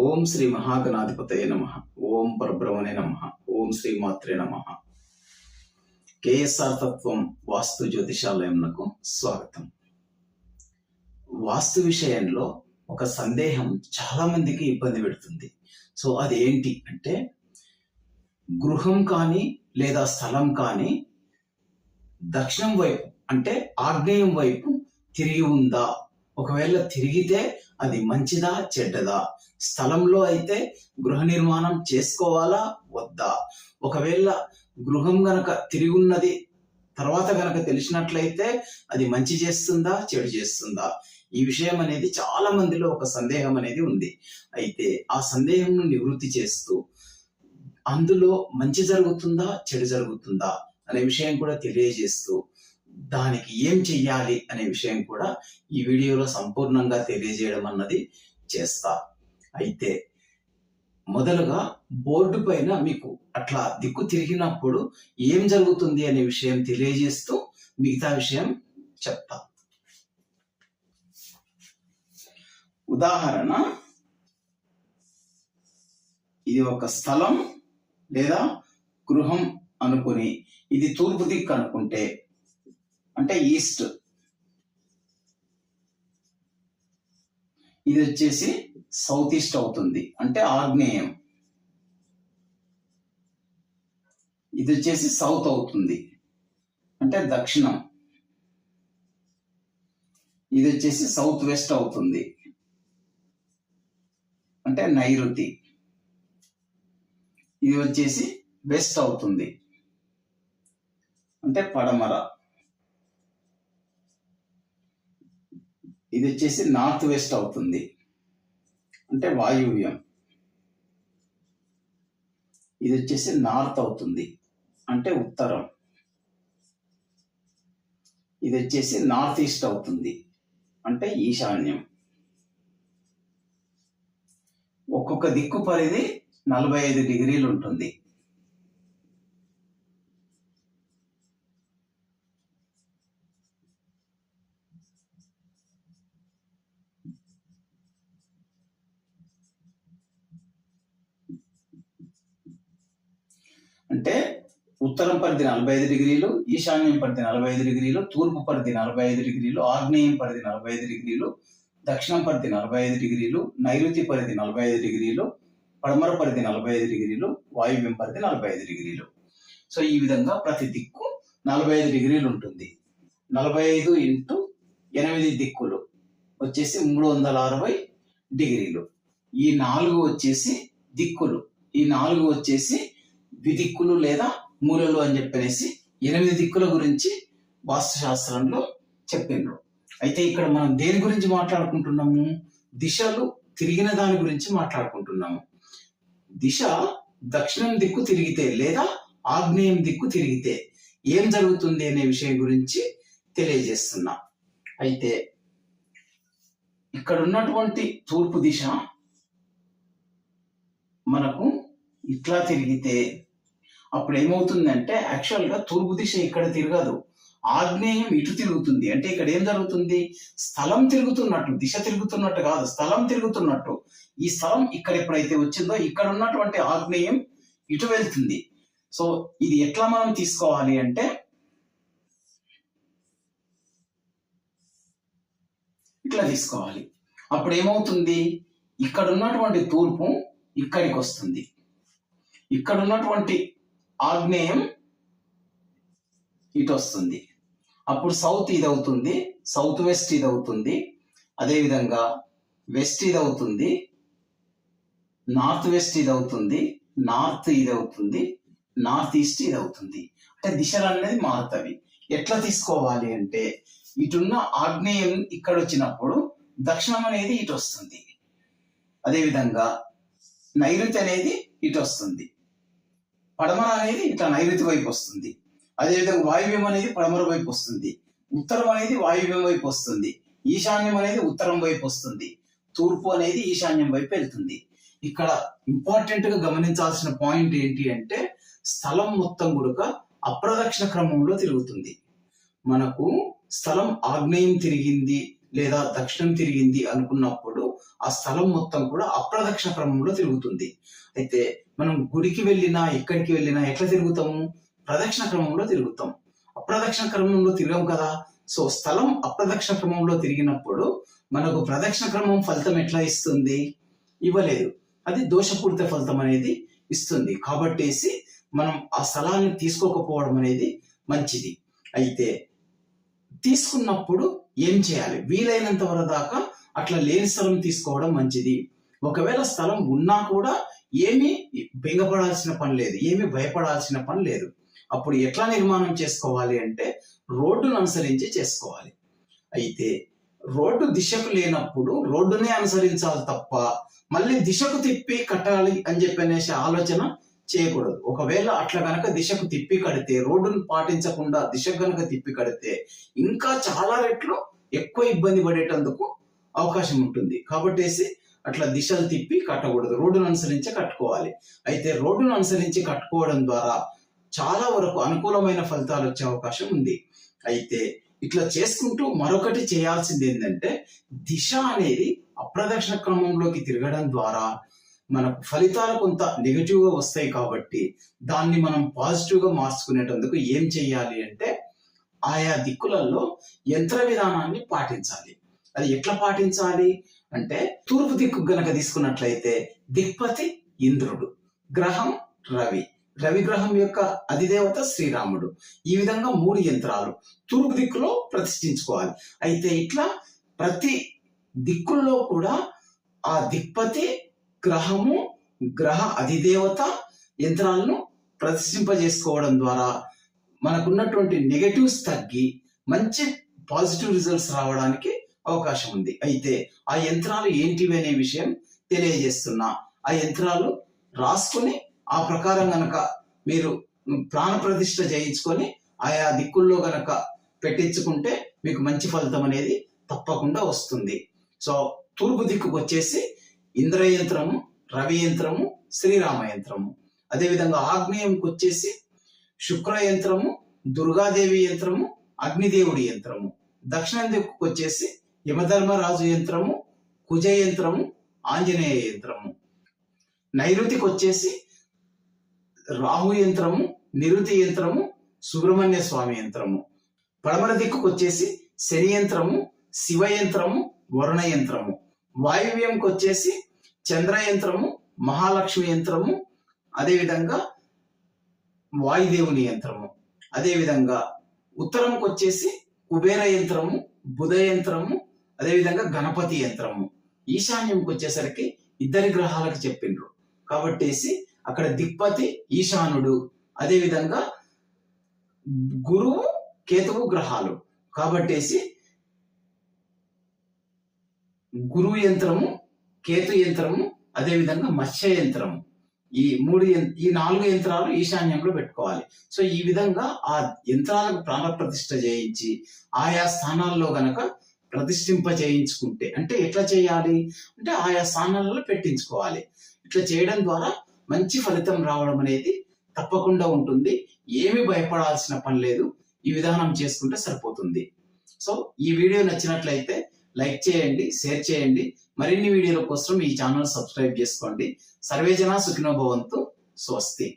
ఓం శ్రీ మహాగణాధిపతయ నమ. ఓం పరబ్రహ్మణే నమ. ఓం శ్రీ మాత్రే నమ. కేఎస్ఆర్ తత్వం వాస్తు జ్యోతిషాలయంకు స్వాగతం. వాస్తు విషయంలో ఒక సందేహం చాలా మందికి ఇబ్బంది పెడుతుంది. సో అది ఏంటి అంటే గృహం కానీ లేదా స్థలం కానీ దక్షిణం వైపు అంటే ఆగ్నేయం వైపు తిరిగి ఉందా? ఒకవేళ తిరిగితే అది మంచిదా చెడ్డదా? స్థలంలో అయితే గృహ నిర్మాణం చేసుకోవాలా? వద్దా? ఒకవేళ గృహం గనక తిరిగి ఉన్నది తర్వాత గనక తెలిసినట్లయితే అది మంచి చేస్తుందా చెడు చేస్తుందా? ఈ విషయం అనేది చాలా మందిలో ఒక సందేహం అనేది ఉంది. అయితే ఆ సందేహంను నివృత్తి చేస్తూ అందులో మంచి జరుగుతుందా చెడు జరుగుతుందా? అనే విషయం కూడా తెలియజేస్తూ దానికి ఏం చెయ్యాలి అనే విషయం కూడా ఈ వీడియోలో సంపూర్ణంగా తెలియజేయడం అన్నది చేస్తా. అయితే మొదలుగా బోర్డు పైన మీకు అట్లా దిక్కు తిరిగినప్పుడు ఏం జరుగుతుంది అనే విషయం తెలియజేస్తూ మిగతా విషయం చెప్తా. ఉదాహరణ ఇది ఒక స్థలం లేదా గృహం అనుకుని ఇది తూర్పు దిక్కు అనుకుంటే అంటే ఈస్ట్. ఇది వచ్చేసి సౌత్ ఈస్ట్ అవుతుంది. అంటే ఆగ్నేయం. ఇది వచ్చేసి సౌత్ అవుతుంది. అంటే దక్షిణం. ఇది వచ్చేసి సౌత్ వెస్ట్ అవుతుంది. అంటే నైరుతి. ఇది వచ్చేసి వెస్ట్ అవుతుంది. అంటే పడమర. ఇది వచ్చేసి నార్త్ వెస్ట్ అవుతుంది. అంటే వాయువ్యం. ఇది వచ్చేసి నార్త్ అవుతుంది. అంటే ఉత్తరం. ఇది వచ్చేసి నార్త్ ఈస్ట్ అవుతుంది. అంటే ఈశాన్యం. ఒక్కొక్క దిక్కు పరిధి నలభై ఐదు డిగ్రీలు ఉంటుంది. అంటే ఉత్తరం పరిధి నలభై ఐదు డిగ్రీలు ఈశాన్యం పరిధి నలభై ఐదు డిగ్రీలు తూర్పు పరిధి నలభై ఐదు డిగ్రీలు ఆగ్నేయం పరిధి నలభై ఐదు డిగ్రీలు దక్షిణం పరిధి నలభై ఐదు డిగ్రీలు నైరుతి పరిధి నలభై ఐదు డిగ్రీలు పడమర పరిధి నలభై ఐదు డిగ్రీలు వాయువ్యం పరిధి నలభై ఐదు డిగ్రీలు సో ఈ విధంగా ప్రతి దిక్కు నలభై ఐదు డిగ్రీలు ఉంటుంది నలభై ఐదు ఇంటూ ఎనిమిది దిక్కులు వచ్చేసి మూడు వందల అరవై డిగ్రీలు ఈ నాలుగు వచ్చేసి దిక్కులు ఈ నాలుగు వచ్చేసి విదిక్కులు లేదా మూలలు అని చెప్పనేసి ఎనిమిది దిక్కుల గురించి వాస్తుశాస్త్రంలో చెప్పిండ్రు. అయితే ఇక్కడ మనం దేని గురించి మాట్లాడుకుంటున్నాము? దిశలు తిరిగిన దాని గురించి మాట్లాడుకుంటున్నాము. దిశ దక్షిణం దిక్కు తిరిగితే లేదా ఆగ్నేయం దిక్కు తిరిగితే ఏం జరుగుతుంది అనే విషయం గురించి తెలియజేస్తున్నా. అయితే ఇక్కడ ఉన్నటువంటి తూర్పు దిశ మనకు ఇట్లా తిరిగితే అప్పుడు ఏమవుతుందంటే యాక్చువల్గా తూర్పు దిశ ఇక్కడ తిరగదు. ఆగ్నేయం ఇటు తిరుగుతుంది. అంటే ఇక్కడ ఏం జరుగుతుంది? స్థలం తిరుగుతున్నట్టు దిశ తిరుగుతున్నట్టు కాదు స్థలం తిరుగుతున్నట్టు. ఈ స్థలం ఇక్కడ ఎప్పుడైతే వచ్చిందో ఇక్కడ ఉన్నటువంటి ఆగ్నేయం ఇటు వెళ్తుంది. సో ఇది ఎట్లా మనం తీసుకోవాలి అంటే ఇట్లా తీసుకోవాలి. అప్పుడు ఏమవుతుంది? ఇక్కడ ఉన్నటువంటి తూర్పు ఇక్కడికి వస్తుంది. ఇక్కడ ఉన్నటువంటి ఆగ్నేయం ఇటు వస్తుంది అప్పుడు సౌత్ ఇది అవుతుంది సౌత్ వెస్ట్ ఇది అవుతుంది అదేవిధంగా వెస్ట్ ఇది అవుతుంది నార్త్ వెస్ట్ ఇది అవుతుంది నార్త్ ఇది అవుతుంది నార్త్ ఈస్ట్ ఇది అవుతుంది అంటే దిశలు అనేది మారుతవి. ఎట్లా తీసుకోవాలి అంటే ఇటున్న ఆగ్నేయం ఇక్కడ వచ్చినప్పుడు దక్షిణం అనేది ఇటు వస్తుంది అదేవిధంగా నైరుతి అనేది ఇటు వస్తుంది పడమర అనేది ఇట్లా నైరుతి వైపు వస్తుంది. అదేవిధంగా వాయువ్యం అనేది పడమర వైపు వస్తుంది. ఉత్తరం అనేది వాయువ్యం వైపు వస్తుంది. ఈశాన్యం అనేది ఉత్తరం వైపు వస్తుంది. తూర్పు అనేది ఈశాన్యం వైపు వెళ్తుంది. ఇక్కడ ఇంపార్టెంట్గా గమనించాల్సిన పాయింట్ ఏంటి అంటే స్థలం మొత్తం కూడా అప్రదక్షిణ క్రమంలో తిరుగుతుంది. మనకు స్థలం ఆగ్నేయం తిరిగింది లేదా దక్షిణం తిరిగింది అనుకున్నప్పుడు ఆ స్థలం మొత్తం కూడా అప్రదక్షిణ క్రమంలో తిరుగుతుంది. అయితే మనం గుడికి వెళ్ళినా ఎక్కడికి వెళ్ళినా ఎట్లా తిరుగుతాము? ప్రదక్షిణ క్రమంలో తిరుగుతాం. అప్రదక్షిణ క్రమంలో తిరగం కదా. సో స్థలం అప్రదక్షిణ క్రమంలో తిరిగినప్పుడు మనకు ప్రదక్షిణ క్రమం ఫలితం ఎట్లా ఇస్తుంది? ఇవ్వలేదు. అది దోషపూరిత ఫలితం అనేది ఇస్తుంది. కాబట్టేసి మనం ఆ స్థలాన్ని తీసుకోకపోవడం అనేది మంచిది. అయితే తీసుకున్నప్పుడు ఏం చేయాలి? వీలైనంత వరకు దాకా అట్లా లేని స్థలం తీసుకోవడం మంచిది. ఒకవేళ స్థలం ఉన్నా కూడా ఏమీ బెంగపడాల్సిన పని లేదు. ఏమీ భయపడాల్సిన పని లేదు. అప్పుడు ఎట్లా నిర్మాణం చేసుకోవాలి అంటే రోడ్డును అనుసరించి చేసుకోవాలి. అయితే రోడ్డు దిశకు లేనప్పుడు రోడ్డునే అనుసరించాలి తప్ప మళ్ళీ దిశకు తిప్పి కట్టాలి అని చెప్పి అనేసి ఆలోచన చేయకూడదు. ఒకవేళ అట్లా గనక దిశకు తిప్పి కడితే రోడ్డును పాటించకుండా దిశకు గనక తిప్పి కడితే ఇంకా చాలా రెట్లు ఎక్కువ ఇబ్బంది పడేటందుకు అవకాశం ఉంటుంది కాబట్టేసి అట్లా దిశలు తిప్పి కట్టకూడదు. రోడ్డును అనుసరించి కట్టుకోవాలి. అయితే రోడ్డును అనుసరించి కట్టుకోవడం ద్వారా చాలా వరకు అనుకూలమైన ఫలితాలు వచ్చే అవకాశం ఉంది. అయితే ఇట్లా చేసుకుంటూ మరొకటి చేయాల్సింది ఏంటంటే దిశ అనేది అప్రదక్షిణ క్రమంలోకి తిరగడం ద్వారా మనకు ఫలితాలు కొంత నెగిటివ్గా వస్తాయి కాబట్టి దాన్ని మనం పాజిటివ్గా మార్చుకునేటందుకు ఏం చేయాలి అంటే ఆయా దిక్కులలో యంత్ర విధానాన్ని పాటించాలి. అది ఎట్లా పాటించాలి? అంటే తూర్పు దిక్కు గనక తీసుకున్నట్లయితే దిక్పతి ఇంద్రుడు గ్రహం రవి. రవి గ్రహం యొక్క అధిదేవత శ్రీరాముడు. ఈ విధంగా మూడు యంత్రాలు తూర్పు దిక్కులో ప్రతిష్ఠించుకోవాలి. అయితే ఇట్లా ప్రతి దిక్కుల్లో కూడా ఆ దిక్పతి గ్రహము గ్రహ అధిదేవత యంత్రాలను ప్రతిష్ఠింపజేసుకోవడం ద్వారా మనకున్నటువంటి నెగటివ్స్ తగ్గి మంచి పాజిటివ్ రిజల్ట్స్ రావడానికి అవకాశం ఉంది అయితే ఆ యంత్రాలు ఏంటివి అనే విషయం తెలియజేస్తున్నా. ఆ యంత్రాలు రాసుకుని ఆ ప్రకారం గనక మీరు ప్రాణ ప్రతిష్ఠ చేయించుకొని ఆయా దిక్కుల్లో గనక పెట్టించుకుంటే మీకు మంచి ఫలితం అనేది తప్పకుండా వస్తుంది. సో తూర్పు దిక్కుకు వచ్చేసి ఇంద్ర యంత్రము రవి యంత్రము శ్రీరామ యంత్రము. అదేవిధంగా ఆగ్నేయంకి వచ్చేసి శుక్ర యంత్రము దుర్గాదేవి యంత్రము అగ్నిదేవుడి యంత్రము. దక్షిణ దిక్కుకు వచ్చేసి యమధర్మరాజు యంత్రము కుజ యంత్రము ఆంజనేయ యంత్రము. నైరుతికి వచ్చేసి రాహు యంత్రము నిరుతి యంత్రము సుబ్రహ్మణ్య స్వామి యంత్రము. పడమర దిక్కుకు వచ్చేసి శని యంత్రము శివ యంత్రము వరుణ యంత్రము. వాయువ్యంకి వచ్చేసి చంద్ర యంత్రము మహాలక్ష్మి యంత్రము అదేవిధంగా వాయుదేవుని యంత్రము. అదేవిధంగా ఉత్తరంకి వచ్చేసి కుబేర యంత్రము బుధ యంత్రము అదేవిధంగా గణపతి యంత్రము. ఈశాన్యంకి వచ్చేసరికి ఇద్దరి గ్రహాలకు చెప్పిండ్రు. కాబట్టేసి అక్కడ దిక్పతి ఈశానుడు. అదేవిధంగా గురువు కేతువు గ్రహాలు. కాబట్టేసి గురువు యంత్రము కేతు యంత్రము అదేవిధంగా మత్స్య యంత్రము. ఈ మూడు ఈ నాలుగు యంత్రాలు ఈశాన్యంలో పెట్టుకోవాలి. సో ఈ విధంగా ఆ యంత్రాలకు ప్రాణ ప్రతిష్ఠ చేయించి ఆయా స్థానాల్లో గనక ప్రతిష్ఠింప చేయించుకుంటే అంటే ఎట్లా చేయాలి? అంటే ఆయా స్థానాలలో పెట్టించుకోవాలి. ఇట్లా చేయడం ద్వారా మంచి ఫలితం రావడం అనేది తప్పకుండా ఉంటుంది. ఏమి భయపడాల్సిన పని లేదు. ఈ విధానం చేసుకుంటే సరిపోతుంది. సో ఈ వీడియో నచ్చినట్లయితే లైక్ చేయండి షేర్ చేయండి. మరిన్ని వీడియోల కోసం ఈ ఛానల్ సబ్స్క్రైబ్ చేసుకోండి. సర్వేజన సుఖినోభవంతు స్వస్తి.